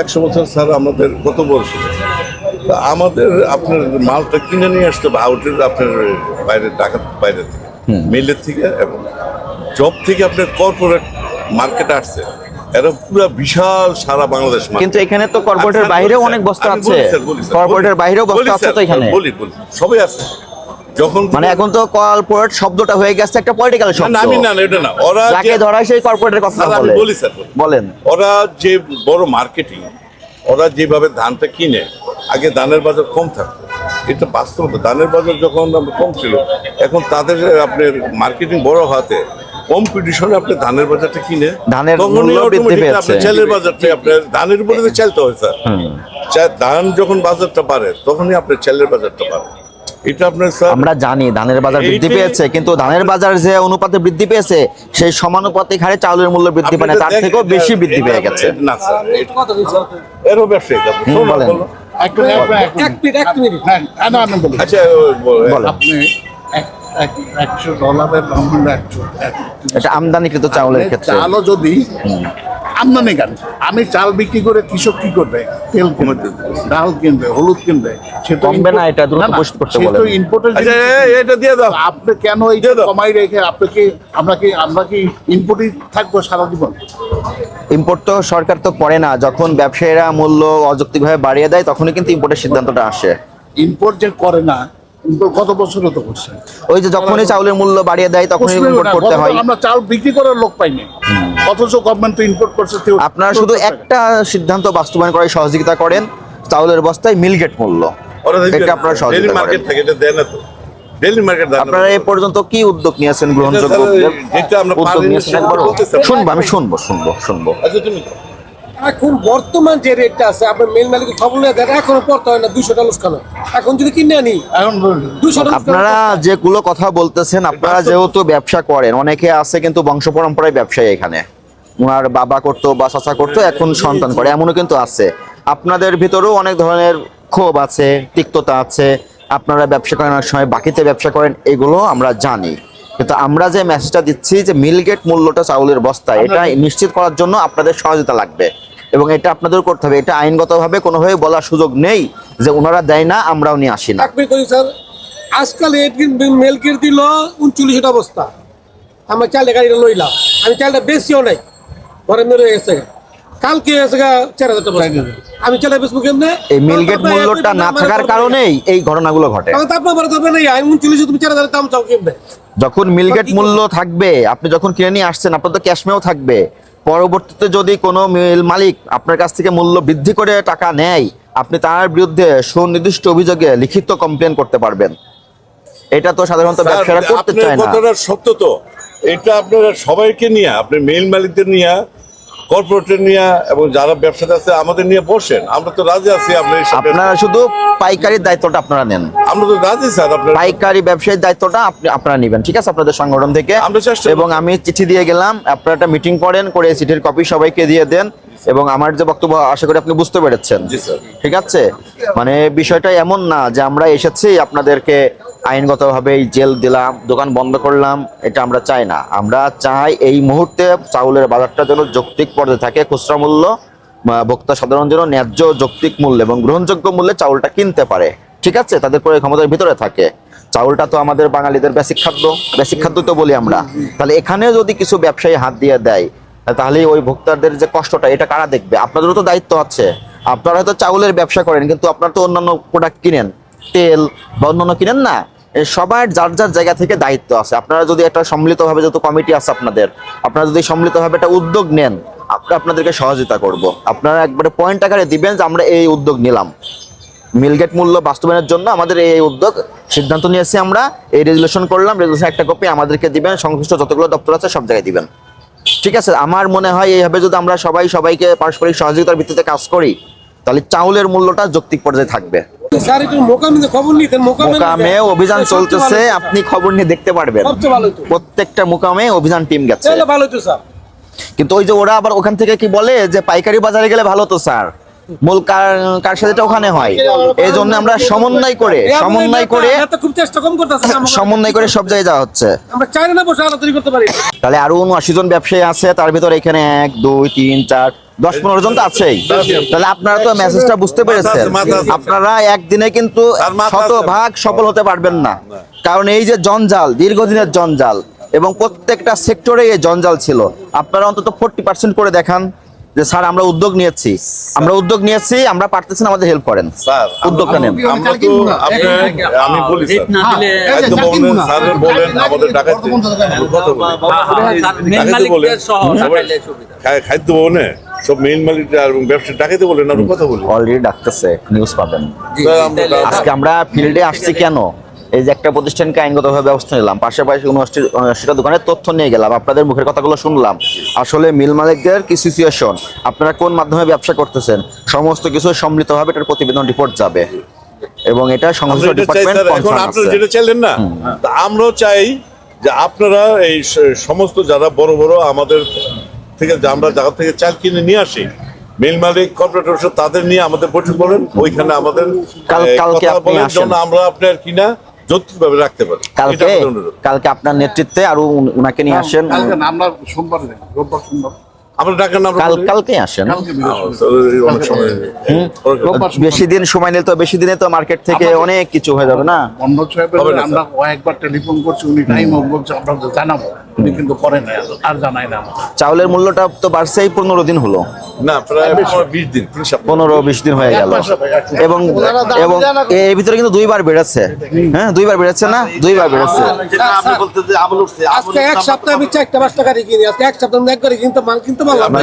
একশো বছর স্যার আমাদের কত বর্ষ আমাদের আপনার মালটা কিনে নিয়ে আসতে হবে আউটের আপনার বাইরে ঢাকার বাইরে থেকে মিলের থেকে এবং জব থেকে আপনার কর্পোরেট মার্কেট আসছে। এরা পুরো বিশাল সারা বাংলাদেশ কিন্তু এখানে তো কর্পোরেটের বাইরেও অনেক বস্তা আছে। কর্পোরেটের বাইরেও বস্তা আছে তো এখানে। বলি বলি সবই আছে। যখন মানে এখন তো কর্পোরেট শব্দটা হয়ে গেছে একটা পলিটিক্যাল শব্দ না, আমি না এটা না। ওরা যাকে ধরা সেই কর্পোরেটের কথা বলে। বলি স্যার বলেন। ওরা যে বড় মার্কেটিং ওরা যেভাবে ধানটা কিনে আগে ধানের বাজার কম থাকতো। এটা বাস্তবতা। ধানের বাজার যখন কম ছিল এখন তাদের আপনার মার্কেটিং বড় হাতে কম্পিটিশনে আপনি ধানের বাজারটা কিনে ধানের তখনই চালের বাজারটা আপনার ধানের উপরে চালতে হয় স্যার। ধান যখন বাজারটা বাড়ে তখনই আপনার চালের বাজারটা বাড়ে। এটা আপনার স্যার আমরা জানি ধানের বাজার বৃদ্ধি পেয়েছে কিন্তু ধানের বাজার যে অনুপাতে বৃদ্ধি পেয়েছে সেই সমানুপাতিক হারে চাউলের মূল্য বৃদ্ধি পায় তার থেকেও বেশি বৃদ্ধি পেয়ে গেছে। না স্যার। এরও ব্যবসায়ী বলেন। হ্যাঁ হ্যাঁ। আচ্ছা। আপনি একশো ডলারের এটা আমদানিকৃত চাউলের ক্ষেত্রে। চালও যদি আমদানি কেন আমি চাল বিক্রি করে কৃষক কি করবে? তেল কিনবে ডাল কিনবে হলুদ কিনবে। সে তো কমবে না, এটা দ্রুত পোস্ট করতে সে তো বলেন। ইম্পোর্টের আচ্ছা এটা দিয়ে দাও। আপনি কেন দাও। কমাই রেখে আপনি কি আমরা কি আমরা কি ইম্পোর্টই থাকব সারা জীবন? ইম্পোর্ট তো সরকার তো করে না। যখন ব্যবসায়ীরা মূল্য অযৌক্তিকভাবে বাড়িয়ে দেয় তখনই কিন্তু ইম্পোর্টের সিদ্ধান্তটা আসে। ইম্পোর্ট যে করে না কত বছরও তো করছে। ওই যে যখনই চাউলের মূল্য বাড়িয়ে দেয় তখনই ইম্পোর্ট করতে হয়। আমরা চাল বিক্রি করার লোক পাইনি। অথচ গভর্নমেন্ট তো ইম্পোর্ট করছে আপনারা শুধু একটা সিদ্ধান্ত বাস্তবায়ন করার সহযোগিতা করেন চাউলের বস্তায় মিলগেট মূল্য। এটা আপনারা সহযোগিতা মার্কেট থেকে এটা দেয় না তো। ডেলি মার্কেট আপনারা এই পর্যন্ত কি উদ্যোগ নিয়েছেন গ্রহণযোগ্য উদ্যোগ? নিয়েছেন। শুনব আমি শুনব শুনব শুনব। আচ্ছা তুমি এখন বর্তমান যে রেটটা আছে আপনার মেল মালিক খবর নিয়ে দেন এখনও পড়তে হয় না দুশো ডলার খানো এখন যদি কিনে আনি এখন দুশো আপনারা যেগুলো কথা বলতেছেন আপনারা যেহেতু ব্যবসা করেন অনেকে আছে কিন্তু বংশ পরম্পরায় ব্যবসায়ী এখানে। ওনার বাবা করতো বা চাচা করতো এখন সন্তান করে এমনও কিন্তু আছে। আপনাদের ভিতরেও অনেক ধরনের ক্ষোভ আছে তিক্ততা আছে। আপনারা ব্যবসা করেন অনেক সময় বাকিতে ব্যবসা করেন এগুলো আমরা জানি। কিন্তু আমরা যে মেসেজটা দিচ্ছি যে মিলগেট মূল্যটা চাউলের বস্তায় এটা নিশ্চিত করার জন্য আপনাদের সহযোগিতা লাগবে। এবং এটা আপনাদের করতে হবে। এটা আইনগতভাবে কোনোভাবে বলার সুযোগ নেই যে ওনারা দেয় না আমরাও নিয়ে আসি না। আজকাল দিল উনচল্লিশটা বস্তা। আমরা গাড়িটা লইলাম। আমি চালটা বেশিও নাই। ঘরে মেরে গেছে। কালকে গা চার হাজার। টাকা আমি বেচবো কেমনে? এই মিলগেট তারপরে মূল্যটা না থাকার কারণেই এই ঘটনাগুলো ঘটে। তাহলে তো আপনার না আমি উনচল্লিশে তুমি চার হাজার দাম চাও কেমনে? যখন মিলগেট মূল্য থাকবে আপনি যখন কিনে নিয়ে আসছেন আপনার তো ক্যাশমেও থাকবে। পরবর্তীতে যদি কোনো মিল মালিক আপনার কাছ থেকে মূল্য বৃদ্ধি করে টাকা নেয় আপনি তার বিরুদ্ধে সুনির্দিষ্ট অভিযোগে লিখিত কমপ্লেন করতে পারবেন। এটা তো সাধারণত ব্যবসায়ীরা করতে চায় না। কথাটা সত্য তো। এটা আপনারা সবাইকে নিয়ে আপনি মেল মালিকদের নিয়ে কর্পোরেটের নিয়ে এবং যারা ব্যবসাতে আছে আমাদের নিয়ে বসেন। আমরা তো রাজি আছি আপনার আপনারা শুধু পাইকারির দায়িত্বটা আপনারা নেন। আমরা তো রাজি স্যার আপনার পাইকারি ব্যবসায়ীর দায়িত্বটা আপনি আপনারা নেবেন ঠিক আছে? আপনাদের সংগঠন থেকে। আমরা চেষ্টা এবং আমি চিঠি দিয়ে গেলাম আপনারা একটা মিটিং করেন করে চিঠির কপি সবাইকে দিয়ে দেন। এবং আমার যে বক্তব্য আশা করি আপনি বুঝতে পেরেছেন। ঠিক আছে? মানে বিষয়টা এমন না যে আমরা এসেছি আপনাদেরকে আইনগতভাবে জেল দিলাম দোকান বন্ধ করলাম এটা আমরা চাই না। আমরা চাই এই মুহূর্তে চাউলের বাজারটা যেন যৌক্তিক পর্যায়ে থাকে খুচরা মূল্য ভোক্তা সাধারণ যেন ন্যায্য যৌক্তিক মূল্য এবং গ্রহণযোগ্য মূল্যে চাউলটা কিনতে পারে। ঠিক আছে? তাদের করে ক্ষমতার ভিতরে থাকে। চাউলটা তো আমাদের বাঙালিদের বেসিক খাদ্য। বেসিক খাদ্য তো বলি আমরা। তাহলে এখানে যদি কিছু ব্যবসায়ী হাত দিয়ে দেয় তাহলে ওই ভোক্তাদের যে কষ্টটা, এটা কারা দেখবে? আপনাদেরও তো দায়িত্ব আছে। আপনারা হয়তো চাউলের ব্যবসা করেন, কিন্তু আপনারা তো অন্যান্য প্রোডাক্ট কিনেন। তেল বা অন্যান্য কিনেন না। সবার যার যার জায়গা থেকে দায়িত্ব আছে। আপনারা যদি একটা সম্মিলিতভাবে যত কমিটি আছে আপনাদের, আপনারা যদি সম্মিলিতভাবে একটা উদ্যোগ নেন, আমরা আপনাদেরকে সহযোগিতা করব। আপনারা একবারে পয়েন্ট আকারে দিবেন যে আমরা এই উদ্যোগ নিলাম। মিলগেট মূল্য বাস্তবায়নের জন্য আমাদের এই উদ্যোগ সিদ্ধান্ত নিয়েছি আমরা। এই রেজুলেশন করলাম রেজুলেশন একটা কপি আমাদেরকে দিবেন। সংশ্লিষ্ট যতগুলো দপ্তর আছে সব জায়গায় দিবেন। ঠিক আছে আমার মনে হয় এইভাবে যদি আমরা সবাই সবাইকে পারস্পরিক সহযোগিতার ভিত্তিতে কাজ করি তাহলে চাউলের মূল্যটা যৌক্তিক পর্যায়ে থাকবে। মোকামে খবর নিতেন মোকামে মোকামে অভিযান চলতেছে আপনি খবর নিয়ে দেখতে পারবেন। সবচেয়ে ভালো হতো প্রত্যেকটা মোকামে অভিযান টিম গেছে। তাহলে ভালো হতো স্যার। কিন্তু ওই যে ওরা আবার ওখান থেকে কি বলে যে পাইকারি বাজারে গেলে ভালো তো স্যার? মূল কার কার ওখানে হয়। এই জন্য আমরা সমন্বয় করে সমন্বয় করে এত খুব চেষ্টা কম করতেছে সমন্বয় করে সব জায়গায় যাওয়া হচ্ছে। আমরা চাই না বসে আলাদা করতে পারি। তাহলে আরও উনআশি জন ব্যবসায়ী আছে তার ভিতরে এখানে এক দুই তিন চার দশ পনেরো জন তো আছেই। তাহলে আপনারা তো মেসেজটা বুঝতে পেরেছেন। আপনারা একদিনে কিন্তু শতভাগ সফল হতে পারবেন না। কারণ এই যে জঞ্জাল দীর্ঘদিনের জঞ্জাল এবং প্রত্যেকটা সেক্টরে এই জঞ্জাল ছিল। আপনারা অন্তত ফোরটি পার্সেন্ট করে দেখান। যে স্যার আমরা উদ্যোগ নিয়েছি। আমরা উদ্যোগ নিয়েছি আমরা পারতেছি না, আমাদের হেল্প করেন। স্যার উদ্যোগটা নেন। আমরা তো আমি বলি স্যার। স্যার। বলেন আমাদের ডাকাতি। সবাই খা- খাদ্য ভবনে সব মেইন মালিক আর ব্যবসা ডাকাতি বলেন আমরা কথা বলি। অলরেডি ডাকতেছে নিউজ পাবেন। আজকে আমরা ফিল্ডে আসছি কেন? এই যে একটা প্রতিষ্ঠানকে আইনগতভাবে ব্যবস্থা নিলাম পাশাপাশি উনআশিটা দোকানের তথ্য নিয়ে গেলাম আপনাদের মুখের কথাগুলো শুনলাম। আসলে মিল মালিকদের কি সিচুয়েশন আপনারা কোন মাধ্যমে ব্যবসা করতেছেন? সমস্ত কিছু সম্মিলিতভাবে এটার প্রতিবেদন রিপোর্ট যাবে। এবং এটা সংশ্লিষ্ট ডিপার্টমেন্ট এখন আপনারা যেটা চাইলেন না তা আমরাও চাই যে আপনারা এই সমস্ত যারা বড় বড় আমাদের থেকে আমরা জায়গা থেকে চাল কিনে নিয়ে আসি মিল মালিক কর্পোরেটর তাদের নিয়ে আমাদের বৈঠক করেন ওইখানে আমাদের। আমরা আপনার কিনা যৌক্তিকভাবে রাখতে পারে। কালকে কালকে আপনার নেতৃত্বে আর উনাকে নিয়ে আসেন। কালকে আমরা সোমবার রোববার সোমবার। বেশি দিন সময় নিলে তো বেশি দিনে তো মার্কেট থেকে অনেক কিছু হয়ে যাবে না? আমরা কয়েকবার টেলিফোন করছি উনি টাইম জানাব। উনি কিন্তু করেন আর জানাই না চাউলের মূল্যটা তো বাড়ছে এই পনেরো দিন হলো। না প্রায় বিশ দিন পনেরো বিশ দিন হয়ে গেল। এবং এবং এর ভিতরে কিন্তু দুইবার বেড়েছে। হ্যাঁ দুইবার বেড়েছে না? দুইবার বেড়েছে। যেটা আপনি বলতে যে আমল উঠছে আজকে এক সপ্তাহে আমি চারটা পাঁচটা গাড়ি কিনি আজকে এক সপ্তাহ এক গাড়ি কিনতে মাল কিনতে পারলাম না।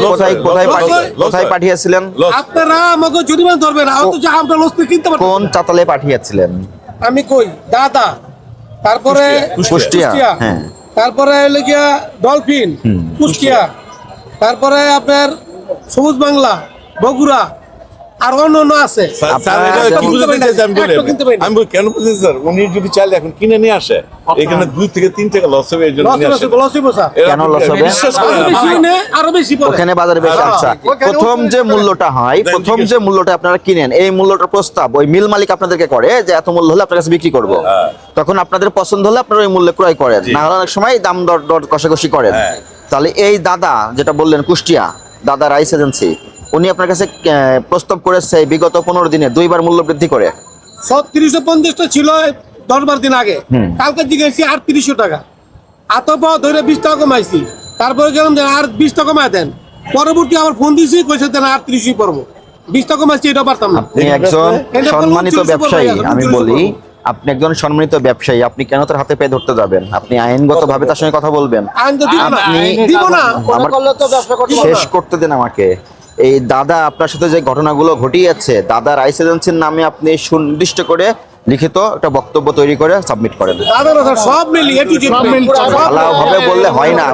কোথায় পাঠিয়েছিলেন? আপনারা আমাকে জরিমানা ধরবেন অথচ আমরা লস্তি কিনতে পারব। কোন চাতালে পাঠিয়েছিলেন? আমি কই? দাদা তারপরে কুষ্টিয়া। হ্যাঁ। তারপরে হলো গিয়া ডলফিন কুষ্টিয়া তারপরে আপনার সবুজ বাংলা বগুড়া আর অন্য আছে। আমি কেন বুঝেছি স্যার? উনি যদি চাইলে এখন কিনে নিয়ে আসে। এখানে দুই থেকে তিন টাকা লস হবে এই জন্য লস হবে? আরও বেশি ওখানে বাজারে বেশি। আচ্ছা। প্রথম যে মূল্যটা হয় প্রথম যে মূল্যটা আপনারা কিনেন এই মূল্যটার প্রস্তাব ওই মিল মালিক আপনাদেরকে করে যে এত মূল্য হলে আপনার কাছে বিক্রি করব। হ্যাঁ। তখন আপনাদের পছন্দ হলে আপনারা ওই মূল্যে ক্রয় করেন। না হলে অনেক সময় দাম দর দর কষাকষি করেন। হ্যাঁ। তাহলে এই দাদা যেটা বললেন কুষ্টিয়া দাদা রাইস এজেন্সি উনি আপনার কাছে প্রস্তাব করেছে বিগত পনেরো দিনে দুইবার মূল্য বৃদ্ধি করে। ছত্রিশশো পঞ্চাশটা ছিল দশ বারো দিন আগে। কালকে জিজ্ঞেসি আর তিরিশশো টাকা? আতপ ধরে বিশ টাকা কমাইছি। তারপরে গেলাম যে আর বিশ টাকা কমাই দেন। পরবর্তী আবার ফোন দিয়েছি কইছে দেন আর তিরিশই পড়ব বিশ টাকা কমাইছি এটা পারতাম না। আপনি একজন সম্মানিত ব্যবসায়ী আমি বলি আপনি একজন সম্মানিত ব্যবসায়ী আপনি কেন তার হাতে পেয়ে ধরতে যাবেন? আপনি আইনগত ভাবে তার সঙ্গে কথা বলবেন। আইন তো আপনি- দিব না। আমার দিব শেষ না। করতে দেন আমাকে। এই দাদা আপনার সাথে যে ঘটনাগুলো ঘটিয়েছে দাদা রাইস এজেন্সির নামে আপনি সুনির্দিষ্ট করে লিখিত একটা বক্তব্য তৈরি করে সাবমিট করেন। দাদা না স্যার, সব মিল এ টু জেড মিল ভাবে বললে হয় না।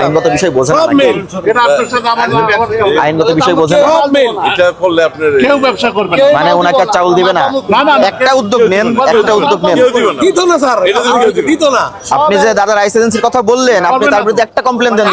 আইনগত বিষয় বোঝেন না আইনগত বিষয় না? করবে মানে ওনাকে আর চাউল দিবে না। না, না, না। একটা উদ্যোগ নেন একটা উদ্যোগ নেন। আপনি যে দাদা রাইস এজেন্সির কথা বললেন আপনি তার বিরুদ্ধে একটা কমপ্লেন দেন।